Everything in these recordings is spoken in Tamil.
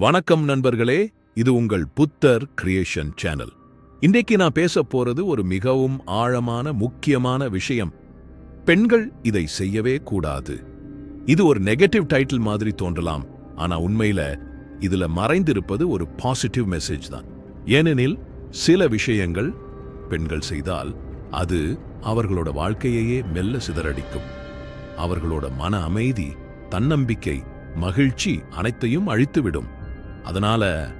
வணக்கம் நண்பர்களே இது உங்கள் புத்தர் கிரியேஷன் சேனல் இன்றைக்கு நான் பேச போறது ஒரு மிகவும் ஆழமான முக்கியமான விஷயம். பெண்கள் இதை செய்யவே கூடாது. இது ஒரு நெகட்டிவ் டைட்டில் மாதிரி தோன்றலாம். ஆனா உண்மையில இதுல மறைந்திருப்பது ஒரு பாசிட்டிவ் மெசேஜ் தான். ஏனெனில் சில விஷயங்கள் பெண்கள் செய்தால் அது அவர்களோட வாழ்க்கையையே மெல்ல சிதறடிக்கும். அவர்களோட மன அமைதி தன்னம்பிக்கை மகிழ்ச்சி அனைத்தையும் அழித்துவிடும். அதனால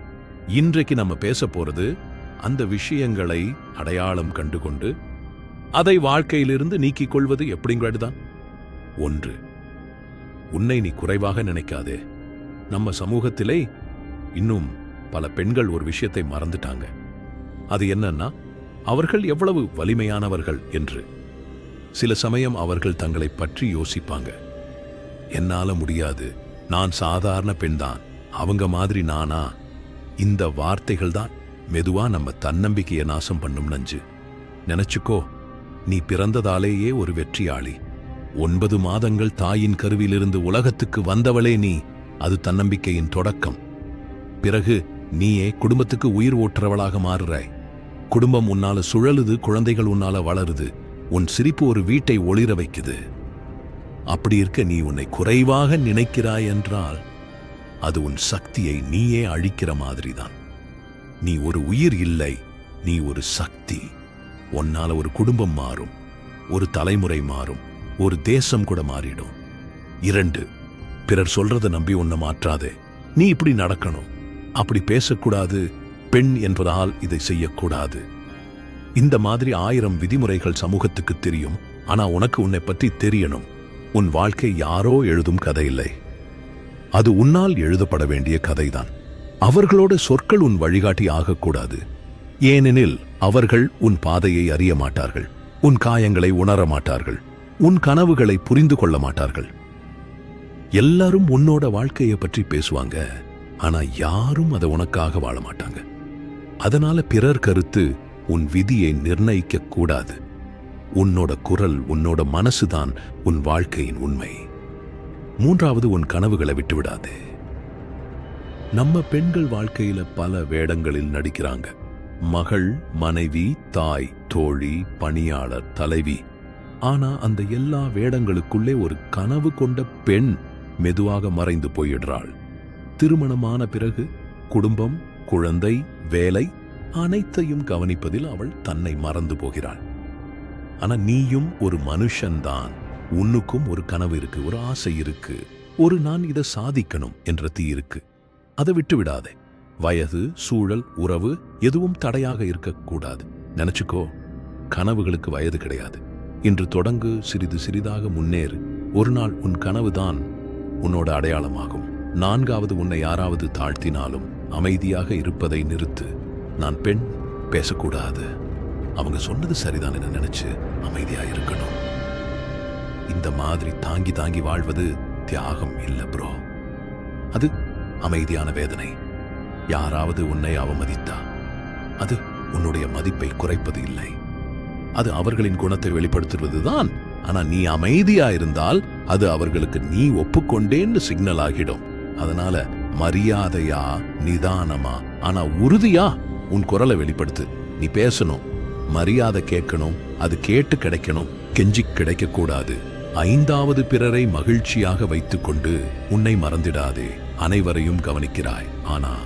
இன்றைக்கு நம்ம பேச போறது அந்த விஷயங்களை அடையாளம் கண்டுகொண்டு அதை வாழ்க்கையிலிருந்து நீக்கிக் கொள்வது எப்படிங்கிறதுதான். ஒன்று உன்னை நீ குறைவாக நினைக்காதே. நம்ம சமூகத்திலே இன்னும் பல பெண்கள் ஒரு விஷயத்தை மறந்துட்டாங்க. அது என்னன்னா அவர்கள் எவ்வளவு வலிமையானவர்கள் என்று. சில சமயம் அவர்கள் தங்களை பற்றி யோசிப்பாங்க. என்னால முடியாது. நான் சாதாரண பெண்தான் அவங்க மாதிரி நானா? இந்த வார்த்தைகள் தான் மெதுவா நம்ம தன்னம்பிக்கையை நாசம் பண்ணும் நஞ்சு. நினைச்சுக்கோ நீ பிறந்ததாலேயே ஒரு வெற்றியாளி. ஒன்பது மாதங்கள் தாயின் கருவிலிருந்து உலகத்துக்கு வந்தவளே நீ. அது தன்னம்பிக்கையின் தொடக்கம். பிறகு நீயே குடும்பத்துக்கு உயிர் ஓட்டுறவளாக மாறுறாய். குடும்பம் உன்னால சுழலுது குழந்தைகள் உன்னால வளருது. உன் சிரிப்பு ஒரு வீட்டை ஒளிர வைக்குது. அப்படி இருக்க நீ உன்னை குறைவாக நினைக்கிறாய் என்றால் அது உன் சக்தியை நீயே அழிக்கிற மாதிரிதான். நீ ஒரு உயிர் இல்லை நீ ஒரு சக்தி. உன்னால ஒரு குடும்பம் மாறும் ஒரு தலைமுறை மாறும் ஒரு தேசம் கூட மாறிடும். இரண்டு பிறர் சொல்றத நம்பி உன்னை மாற்றாதே. நீ இப்படி நடக்கணும். அப்படி பேசக்கூடாது பெண் என்பதால் இதை செய்யக்கூடாது. இந்த மாதிரி ஆயிரம் விதிமுறைகள் சமூகத்துக்கு தெரியும். ஆனா உனக்கு உன்னை பற்றி தெரியணும். உன் வாழ்க்கை யாரோ எழுதும் கதை இல்லை அது உன்னால் எழுதப்பட வேண்டிய கதைதான். அவர்களோட சொற்கள் உன் வழிகாட்டி ஆகக்கூடாது. ஏனெனில் அவர்கள் உன் பாதையை அறிய மாட்டார்கள். உன் காயங்களை உணர மாட்டார்கள். உன் கனவுகளை புரிந்து கொள்ள மாட்டார்கள். எல்லாரும் உன்னோட வாழ்க்கையை பற்றி பேசுவாங்க. ஆனா யாரும் அதை உனக்காக வாழ மாட்டாங்க. அதனால பிறர் கருத்து உன் விதியை நிர்ணயிக்க கூடாது. உன்னோட குரல் உன்னோட மனசுதான் உன் வாழ்க்கையின் உண்மை. மூன்றாவது உன் கனவுகளை விட்டுவிடாது. நம்ம பெண்கள் வாழ்க்கையில பல வேடங்களில் நடிக்கிறாங்க. மகள் மனைவி தாய் தோழி பணியாளர் தலைவி. ஆனா அந்த எல்லா வேடங்களுக்குள்ளே ஒரு கனவு கொண்ட பெண் மெதுவாக மறைந்து போயிடுறாள். திருமணமான பிறகு குடும்பம் குழந்தை வேலை அனைத்தையும் கவனிப்பதில் அவள் தன்னை மறந்து போகிறாள். ஆனா நீயும் ஒரு மனுஷன்தான். உன்னுக்கும் ஒரு கனவு இருக்கு ஒரு ஆசை இருக்கு. ஒரு நான் இதை சாதிக்கணும் என்ற தீ இருக்கு. அதை விட்டு விடாதே. வயது சூழல் உறவு எதுவும் தடையாக இருக்கக்கூடாது. நினைச்சுக்கோ கனவுகளுக்கு வயது கிடையாது. இன்று தொடங்கு சிறிது சிறிதாக முன்னேறு. ஒரு நாள் உன் கனவுதான் உன்னோட அடையாளமாகும். நான்காவது உன்னை யாராவது தாழ்த்தினாலும் அமைதியாக இருப்பதை நிறுத்து. நான் பெண் பேசக்கூடாது. அவங்க சொன்னது சரிதான் என நினைச்சு அமைதியா இருக்கணும். இந்த மாதிரி தாங்கி தாங்கி வாழ்வது தியாகம் இல்ல ப்ரோ அது அமைதியான வேதனை. யாராவது உன்னை அவமதித்தா அது உன்னுடைய மதிப்பை குறைப்பது இல்லை. அது அவர்களின் குணத்தை வெளிப்படுத்துவதுதான். ஆனா நீ அமைதியா இருந்தால் அது அவர்களுக்கு நீ ஒப்புக்கொண்டேன்னு சிக்னல் ஆகிடும். அதனால மரியாதையா நிதானமா ஆனா உறுதியா உன் குரலை வெளிப்படுத்து. நீ பேசணும். மரியாதை கேட்கணும். அது கேட்டு கிடைக்கணும். கெஞ்சி கிடைக்க கூடாது ஐந்தாவது பிறரை மகிழ்ச்சியாக வைத்துக்கொண்டு உன்னை மறந்திடாதே. அனைவரையும் கவனிக்கிறாய். ஆனா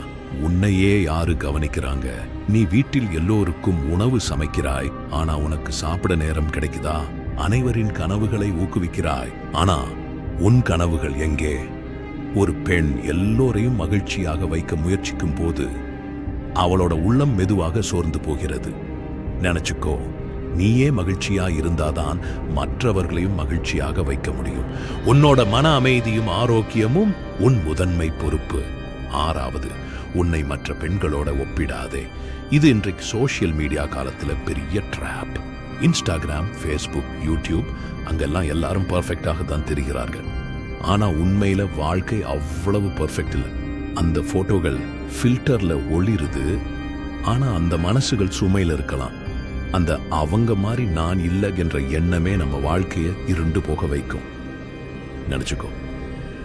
உன்னையே யாரு கவனிக்கிறாங்க? நீ வீட்டில் எல்லோருக்கும் உணவு சமைக்கிறாய். ஆனா உனக்கு சாப்பிட நேரம் கிடைக்குதா? அனைவரின் கனவுகளை ஊக்குவிக்கிறாய். ஆனா உன் கனவுகள் எங்கே? ஒரு பெண் எல்லோரையும் மகிழ்ச்சியாக வைக்க முயற்சிக்கும் போது அவளோட உள்ளம் மெதுவாக சோர்ந்து போகிறது. நினைச்சுக்கோ நீயே மகிழ்ச்சியா இருந்தாதான் மற்றவர்களையும் மகிழ்ச்சியாக வைக்க முடியும். உன்னோட மன அமைதியும் ஆரோக்கியமும் உன் முதன்மை பொறுப்பு. ஆறாவது உன்னை மற்ற பெண்களோட ஒப்பிடாதே. இது இன்றைக்கு சோஷியல் மீடியா காலத்துல பெரிய ட்ராப் இன்ஸ்டாகிராம் ஃபேஸ்புக் யூடியூப் அங்கெல்லாம் எல்லாரும் பர்ஃபெக்டாக தான் தெரிகிறார்கள். ஆனா உண்மையில வாழ்க்கை அவ்வளவு பர்ஃபெக்ட் இல்லை. அந்த போட்டோகள் ஃபில்டரில் ஒளிருது. ஆனா அந்த மனசுகள் சுமையில இருக்கலாம். அந்த அவங்க மாதிரி நான் இல்லை என்ற எண்ணமே நம்ம வாழ்க்கையை இருண்டு போக வைக்கும். நினச்சிக்கோ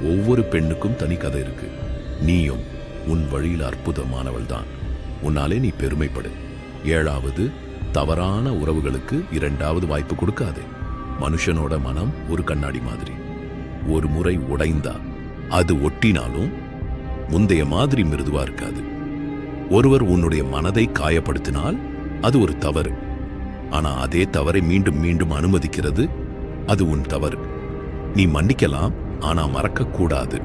ஒவ்வொரு பெண்ணுக்கும் தனி கதை இருக்கு. நீயும் உன் வழியில் அற்புதமானவள்தான். உன்னாலே நீ பெருமைப்படு. ஏழாவது தவறான உறவுகளுக்கு இரண்டாவது வாய்ப்பு கொடுக்காதே. மனுஷனோட மனம் ஒரு கண்ணாடி மாதிரி. ஒரு முறை உடைந்தா அது ஒட்டினாலும் முந்தைய மாதிரி மிருதுவா இருக்காது. ஒருவர் உன்னுடைய மனதை காயப்படுத்தினால் அது ஒரு தவறு. ஆனா அதே தவறை மீண்டும் மீண்டும் அனுமதிக்கிறது அது உன் தவறு. நீ மன்னிக்கலாம் ஆனா மறக்க கூடாது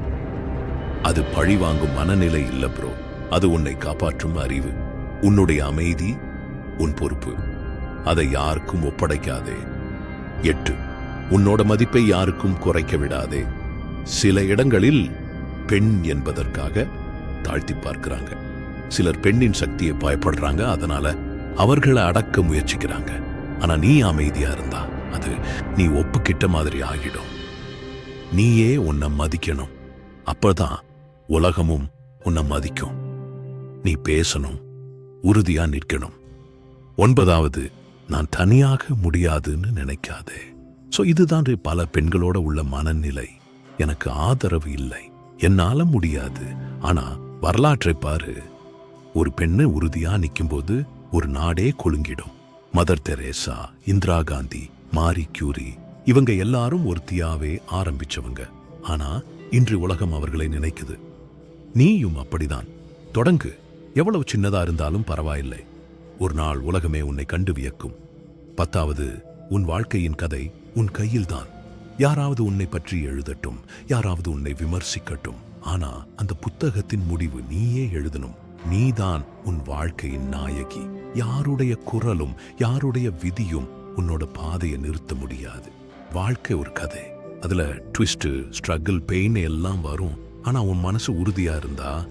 அது பழி வாங்கும் மனநிலை இல்ல ப்ரோ அது உன்னை காப்பாற்றும் அறிவு. உன்னுடைய அமைதி உன் பொறுப்பு. அதை யாருக்கும் ஒப்படைக்காதே. எட்டு உன்னோட மதிப்பை யாருக்கும் குறைக்க விடாதே. சில இடங்களில் பெண் என்பதற்காக தாழ்த்தி பார்க்கிறாங்க. சிலர் பெண்ணின் சக்தியை பயப்படுறாங்க அதனால அவர்களை அடக்க முயற்சிக்கிறாங்க. ஆனா நீ அமைதியா இருந்தா அது நீ ஒப்புக்கிட்ட மாதிரி ஆகிடும். நீயே உன்னை மதிக்கணும். அப்பதான் உலகமும் உன்னை மதிக்கும். நீ பேசணும். உறுதியா நிற்கணும். ஒன்பதாவது நான் தனியாக முடியாதுன்னு நினைக்காதே. சோ இதுதான் பல பெண்களோட உள்ள மனநிலை. எனக்கு ஆதரவு இல்லை. என்னால முடியாது. ஆனா வரலாற்றை பாரு. ஒரு பெண்ணு உறுதியா நிக்கும்போது ஒரு நாடே கொழுங்கிடும். Mother Teresa Indira Gandhi Marie Curie இவங்க எல்லாரும் ஒருத்தியாவே ஆரம்பிச்சவங்க. ஆனா இன்று உலகம் அவர்களை நினைக்குது. நீயும் அப்படிதான். தொடங்கு. எவ்வளவு சின்னதா இருந்தாலும் பரவாயில்லை. ஒரு நாள் உலகமே உன்னை கண்டு வியக்கும். பத்தாவது உன் வாழ்க்கையின் கதை உன் கையில்தான். யாராவது உன்னை பற்றி எழுதட்டும். யாராவது உன்னை விமர்சிக்கட்டும். ஆனா அந்த புத்தகத்தின் முடிவு நீயே எழுதணும். நீதான் உன் வாழ்க்கையின் நாயகி. யாருடைய குரலும் யாருடைய விதியும் உன்னோட பாதையை நிறுத்த முடியாது. வாழ்க்கை ஒரு கதை. அதுல ட்விஸ்ட் ஸ்ட்ரகிள் பெயின் எல்லாம் வரும். ஆனா உன் மனசு உறுதியா இருந்தா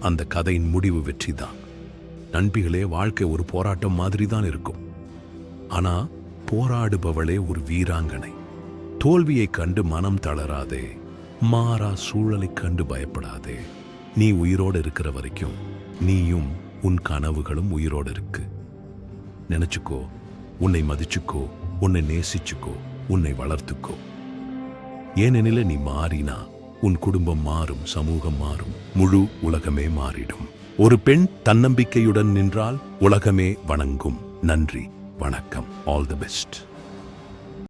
அந்த கதையின் முடிவு வெற்றி தான். நண்பிகளே வாழ்க்கை ஒரு போராட்டம் மாதிரி தான் இருக்கும். ஆனா போராடுபவளே ஒரு வீராங்கனை. தோல்வியை கண்டு மனம் தளராதே. மாறா சூழலைக் கண்டு பயப்படாதே. நீ உயிரோடு இருக்கிற வரைக்கும் நீயும் உன் கனவுகளும் உயிரோடு இருக்கு. நினைச்சுக்கோ உன்னை மதிச்சுக்கோ உன்னை நேசிச்சுக்கோ உன்னை வளர்த்துக்கோ. ஏனெனில நீ மாறினா உன் குடும்பம் மாறும் சமூகம் மாறும் முழு உலகமே மாறிடும். ஒரு பெண் தன்னம்பிக்கையுடன் நின்றால் உலகமே வணங்கும். நன்றி வணக்கம் ஆல் தி பெஸ்ட்.